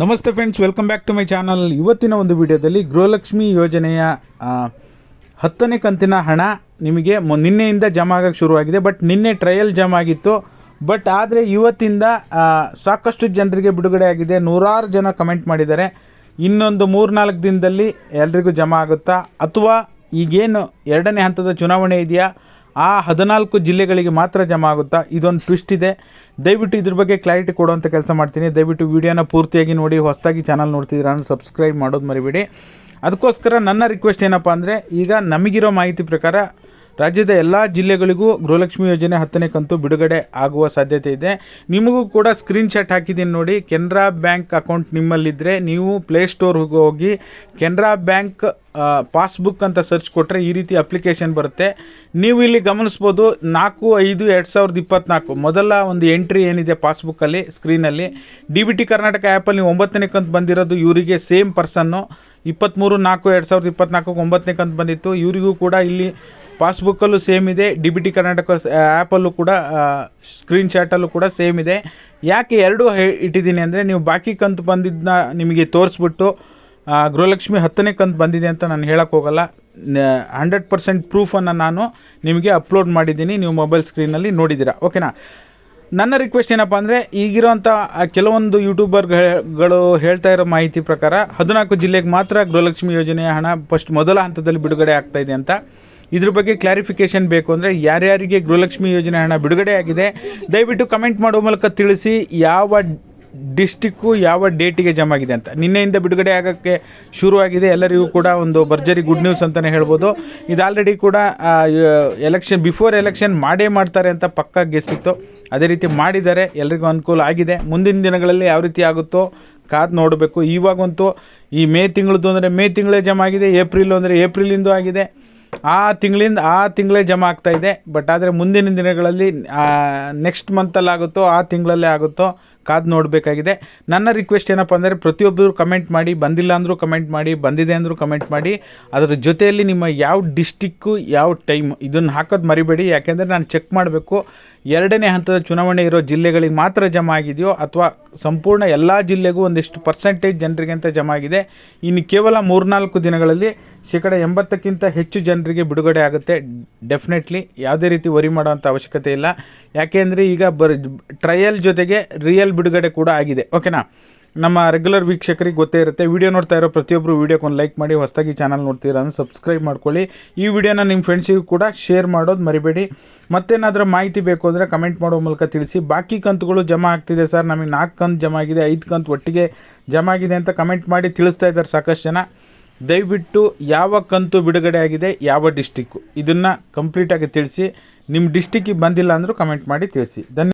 ನಮಸ್ತೆ friends welcome back to my channel ಇವತ್ತಿನ ಒಂದು ವಿಡಿಯೋದಲ್ಲಿ ಗೃಹಲಕ್ಷ್ಮಿ ಯೋಜನೆಯ ಹತ್ತನೇ ಕಂತಿನ ಹಣ ನಿಮಗೆ ಮೊ, ನಿನ್ನೆಯಿಂದ ಜಮಾ ಆಗೋಕ್ಕೆ ಶುರುವಾಗಿದೆ. ಬಟ್ ನಿನ್ನೆ ಟ್ರಯಲ್ ಜಮಾ ಆಗಿತ್ತು. ಬಟ್ ಆದರೆ ಇವತ್ತಿಂದ ಸಾಕಷ್ಟು ಜನರಿಗೆ ಬಿಡುಗಡೆ ಆಗಿದೆ. ನೂರಾರು ಜನ ಕಮೆಂಟ್ ಮಾಡಿದ್ದಾರೆ. ಇನ್ನೊಂದು ಮೂರ್ನಾಲ್ಕು ದಿನದಲ್ಲಿ ಎಲ್ರಿಗೂ ಜಮಾ ಆಗುತ್ತಾ? ಅಥವಾ ಈಗೇನು ಎರಡನೇ ಹಂತದ ಚುನಾವಣೆ ಇದೆಯಾ? ಆ ಹದಿನಾಲ್ಕು ಜಿಲ್ಲೆಗಳಿಗೆ ಮಾತ್ರ ಜಮಾ ಆಗುತ್ತಾ? ಇದೊಂದು ಟ್ವಿಸ್ಟ್ ಇದೆ. ದಯವಿಟ್ಟು ಇದ್ರ ಬಗ್ಗೆ ಕ್ಲಾರಿಟಿ ಕೊಡುವಂಥ ಕೆಲಸ ಮಾಡ್ತೀನಿ. ದಯವಿಟ್ಟು ವಿಡಿಯೋನ ಪೂರ್ತಿಯಾಗಿ ನೋಡಿ, ಹೊಸದಾಗಿ ಚಾನಲ್ ನೋಡ್ತಿದ್ದೀರಾ ಸಬ್ಸ್ಕ್ರೈಬ್ ಮಾಡೋದು ಮರಿಬೇಡಿ. ಅದಕ್ಕೋಸ್ಕರ ನನ್ನ ರಿಕ್ವೆಸ್ಟ್ ಏನಪ್ಪ ಅಂದರೆ, ಈಗ ನಮಗಿರೋ ಮಾಹಿತಿ ಪ್ರಕಾರ ರಾಜ್ಯದ ಎಲ್ಲ ಜಿಲ್ಲೆಗಳಿಗೂ ಗೃಹಲಕ್ಷ್ಮಿ ಯೋಜನೆ ಹತ್ತನೇ ಕಂತು ಬಿಡುಗಡೆ ಆಗುವ ಸಾಧ್ಯತೆ ಇದೆ. ನಿಮಗೂ ಕೂಡ ಸ್ಕ್ರೀನ್ಶಾಟ್ ಹಾಕಿದ್ದೀನಿ ನೋಡಿ. ಕೆನರಾ ಬ್ಯಾಂಕ್ ಅಕೌಂಟ್ ನಿಮ್ಮಲ್ಲಿದ್ದರೆ ನೀವು ಪ್ಲೇಸ್ಟೋರ್ಗೆ ಹೋಗಿ ಕೆನರಾ ಬ್ಯಾಂಕ್ ಪಾಸ್ಬುಕ್ ಅಂತ ಸರ್ಚ್ ಕೊಟ್ಟರೆ ಈ ರೀತಿ ಅಪ್ಲಿಕೇಶನ್ ಬರುತ್ತೆ. ನೀವು ಇಲ್ಲಿ ಗಮನಿಸ್ಬೋದು ನಾಲ್ಕು, ಐದು, ಎರಡು ಸಾವಿರದ ಇಪ್ಪತ್ನಾಲ್ಕು. ಮೊದಲ ಒಂದು ಎಂಟ್ರಿ ಏನಿದೆ ಪಾಸ್ಬುಕ್ಕಲ್ಲಿ ಸ್ಕ್ರೀನಲ್ಲಿ ಡಿ ಬಿ ಟಿ ಕರ್ನಾಟಕ ಆ್ಯಪಲ್ಲಿ ನೀವು ಒಂಬತ್ತನೇ ಕಂತು ಬಂದಿರೋದು ಇವರಿಗೆ ಸೇಮ್ ಪರ್ಸನ್ನು ಇಪ್ಪತ್ತ್ಮೂರು ನಾಲ್ಕು, ಎರಡು ಸಾವಿರದ ಇಪ್ಪತ್ನಾಲ್ಕು ಒಂಬತ್ತನೇ ಕಂತು ಬಂದಿತ್ತು. ಇವರಿಗೂ ಕೂಡ ಇಲ್ಲಿ ಪಾಸ್ಬುಕ್ಕಲ್ಲೂ ಸೇಮ್ ಇದೆ ಡಿ ಬಿ ಟಿ ಕರ್ನಾಟಕ ಆ್ಯಪಲ್ಲೂ ಕೂಡ ಸ್ಕ್ರೀನ್ಶಾಟಲ್ಲೂ ಕೂಡ ಸೇಮ್ ಇದೆ. ಯಾಕೆ ಎರಡೂ ಇಟ್ಟಿದ್ದೀನಿ ಅಂದರೆ ನೀವು ಬಾಕಿ ಕಂತು ಬಂದಿದ್ದನ್ನ ನಿಮಗೆ ತೋರಿಸ್ಬಿಟ್ಟು ಗೃಹಲಕ್ಷ್ಮಿ ಹತ್ತನೇ ಕಂತು ಬಂದಿದೆ ಅಂತ ನಾನು ಹೇಳೋಕ್ಕೆ ಹೋಗಲ್ಲ. ಹಂಡ್ರೆಡ್ ಪರ್ಸೆಂಟ್ ಪ್ರೂಫನ್ನು ನಾನು ನಿಮಗೆ ಅಪ್ಲೋಡ್ ಮಾಡಿದ್ದೀನಿ, ನೀವು ಮೊಬೈಲ್ ಸ್ಕ್ರೀನಲ್ಲಿ ನೋಡಿದ್ದೀರಾ. ಓಕೆನಾ ನನ್ನ ರಿಕ್ವೆಸ್ಟ್ ಏನಪ್ಪ ಅಂದರೆ ಈಗಿರೋಂಥ ಕೆಲವೊಂದು ಯೂಟ್ಯೂಬರ್ಗಳು ಹೇಳ್ತಾ ಇರೋ ಮಾಹಿತಿ ಪ್ರಕಾರ, ಹದಿನಾಲ್ಕು ಜಿಲ್ಲೆಗೆ ಮಾತ್ರ ಗೃಹಲಕ್ಷ್ಮಿ ಯೋಜನೆಯ ಹಣ ಫಸ್ಟ್ ಮೊದಲ ಹಂತದಲ್ಲಿ ಬಿಡುಗಡೆ ಆಗ್ತಾ ಇದೆ ಅಂತ. ಇದ್ರ ಬಗ್ಗೆ ಕ್ಲಾರಿಫಿಕೇಷನ್ ಬೇಕು ಅಂದರೆ, ಯಾರ್ಯಾರಿಗೆ ಗೃಹಲಕ್ಷ್ಮಿ ಯೋಜನೆ ಹಣ ಬಿಡುಗಡೆ ಆಗಿದೆ, ದಯವಿಟ್ಟು ಕಮೆಂಟ್ ಮಾಡುವ ಮೂಲಕ ತಿಳಿಸಿ, ಯಾವ ಡಿಸ್ಟಿಕ್ಕು ಯಾವ ಡೇಟಿಗೆ ಜಮ ಆಗಿದೆ ಅಂತ. ನಿನ್ನೆಯಿಂದ ಬಿಡುಗಡೆ ಆಗೋಕ್ಕೆ ಶುರುವಾಗಿದೆ. ಎಲ್ಲರಿಗೂ ಕೂಡ ಒಂದು ಭರ್ಜರಿ ಗುಡ್ ನ್ಯೂಸ್ ಅಂತಲೇ ಹೇಳ್ಬೋದು. ಇದು ಆಲ್ರೆಡಿ ಕೂಡ ಎಲೆಕ್ಷನ್ ಬಿಫೋರ್ ಎಲೆಕ್ಷನ್ ಮಾಡೇ ಮಾಡ್ತಾರೆ ಅಂತ ಪಕ್ಕ ಗೆಸ್ಸಿತ್ತು ಅದೇ ರೀತಿ ಮಾಡಿದ್ದಾರೆ ಎಲ್ರಿಗೂ ಅನುಕೂಲ ಆಗಿದೆ. ಮುಂದಿನ ದಿನಗಳಲ್ಲಿ ಯಾವ ರೀತಿ ಆಗುತ್ತೋ ಕಾದು ನೋಡಬೇಕು. ಇವಾಗಂತೂ ಈ ಮೇ ತಿಂಗಳದ್ದು ಅಂದರೆ ಮೇ ತಿಂಗಳೇ ಜಮ ಆಗಿದೆ, ಏಪ್ರಿಲ್ ಅಂದರೆ ಏಪ್ರಿಲಿಂದು ಆಗಿದೆ. ಆ ತಿಂಗಳಿಂದ ಆ ತಿಂಗಳೇ ಜಮಾ ಆಗ್ತಾಯಿದೆ ಬಟ್ ಆದರೆ ಮುಂದಿನ ದಿನಗಳಲ್ಲಿ ನೆಕ್ಸ್ಟ್ ಮಂತಲ್ಲಿ ಆಗುತ್ತೋ ಆ ತಿಂಗಳಲ್ಲೇ ಆಗುತ್ತೋ ಕಾದು ನೋಡಬೇಕಾಗಿದೆ. ನನ್ನ ರಿಕ್ವೆಸ್ಟ್ ಏನಪ್ಪ ಅಂದರೆ ಪ್ರತಿಯೊಬ್ಬರು ಕಮೆಂಟ್ ಮಾಡಿ, ಬಂದಿಲ್ಲ ಅಂದರೂ ಕಮೆಂಟ್ ಮಾಡಿ, ಬಂದಿದೆ ಅಂದರೂ ಕಮೆಂಟ್ ಮಾಡಿ, ಅದರ ಜೊತೆಯಲ್ಲಿ ನಿಮ್ಮ ಯಾವ ಡಿಸ್ಟಿಕ್ಕು ಯಾವ ಟೈಮ್ ಇದನ್ನು ಹಾಕೋದು ಮರಿಬೇಡಿ. ಯಾಕೆಂದರೆ ನಾನು ಚೆಕ್ ಮಾಡಬೇಕು. ಎರಡನೇ ಹಂತದ ಚುನಾವಣೆ ಇರೋ ಜಿಲ್ಲೆಗಳಿಗೆ ಮಾತ್ರ ಜಮಾ ಆಗಿದೆಯೋ ಅಥವಾ ಸಂಪೂರ್ಣ ಎಲ್ಲ ಜಿಲ್ಲೆಗೂ ಒಂದಿಷ್ಟು ಪರ್ಸೆಂಟೇಜ್ ಜನರಿಗೆ ಅಂತ ಜಮಾ ಆಗಿದೆ. ಇನ್ನು ಕೇವಲ ಮೂರ್ನಾಲ್ಕು ದಿನಗಳಲ್ಲಿ ಶೇಕಡ ಎಂಬತ್ತಕ್ಕಿಂತ ಹೆಚ್ಚು ಜನರಿಗೆ ಬಿಡುಗಡೆ ಆಗುತ್ತೆ. ಡೆಫಿನೆಟ್ಲಿ ಯಾವುದೇ ರೀತಿ ವರಿ ಮಾಡುವಂಥ ಅವಶ್ಯಕತೆ ಇಲ್ಲ. ಯಾಕೆಂದರೆ ಈಗ ಬರ್ ಟ್ರಯಲ್ ಜೊತೆಗೆ ರಿಯಲ್ ಬಿಡುಗಡೆ ಕೂಡ ಆಗಿದೆ. ಓಕೆನಾ ನಮ್ಮ ರೆಗ್ಯುಲರ್ ವೀಕ್ಷಕರಿಗೆ ಗೊತ್ತೇ ಇರುತ್ತೆ. ವಿಡಿಯೋ ನೋಡ್ತಾ ಇರೋ ಪ್ರತಿಯೊಬ್ಬರು ವೀಡಿಯೋಕ್ಕೆ ಒಂದು ಲೈಕ್ ಮಾಡಿ, ಹೊಸದಾಗಿ ಚಾನಲ್ ನೋಡ್ತೀರಾ ಅಂದ್ರೆ ಸಬ್ಸ್ಕ್ರೈಬ್ ಮಾಡ್ಕೊಳ್ಳಿ. ಈ ವಿಡಿಯೋನ ನಿಮ್ಮ ಫ್ರೆಂಡ್ಸಿಗೂ ಕೂಡ ಶೇರ್ ಮಾಡೋದು ಮರಿಬೇಡಿ. ಮತ್ತೇನಾದರೂ ಮಾಹಿತಿ ಬೇಕು ಅಂದರೆ ಕಮೆಂಟ್ ಮಾಡೋ ಮೂಲಕ ತಿಳಿಸಿ. ಬಾಕಿ ಕಂತುಗಳು ಜಮಾ ಆಗ್ತಿದೆ ಸರ್. ನಮಗೆ ನಾಲ್ಕು ಕಂತು ಜಮಾ ಆಗಿದೆ, ಐದು ಕಂತು ಒಟ್ಟಿಗೆ ಜಮಾ ಆಗಿದೆ ಅಂತ ಕಮೆಂಟ್ ಮಾಡಿ ತಿಳಿಸ್ತಾ ಇದ್ದಾರೆ ಸಾಕಷ್ಟು ಜನ. ದಯವಿಟ್ಟು ಯಾವ ಕಂತು ಬಿಡುಗಡೆ ಆಗಿದೆ, ಯಾವ ಡಿಸ್ಟಿಕ್ಕು ಇದನ್ನು ಕಂಪ್ಲೀಟಾಗಿ ತಿಳಿಸಿ. ನಿಮ್ಮ ಡಿಸ್ಟಿಕ್ಕಿಗೆ ಬಂದಿಲ್ಲ ಅಂದರೂ ಕಮೆಂಟ್ ಮಾಡಿ ತಿಳಿಸಿ. ಧನ್ಯ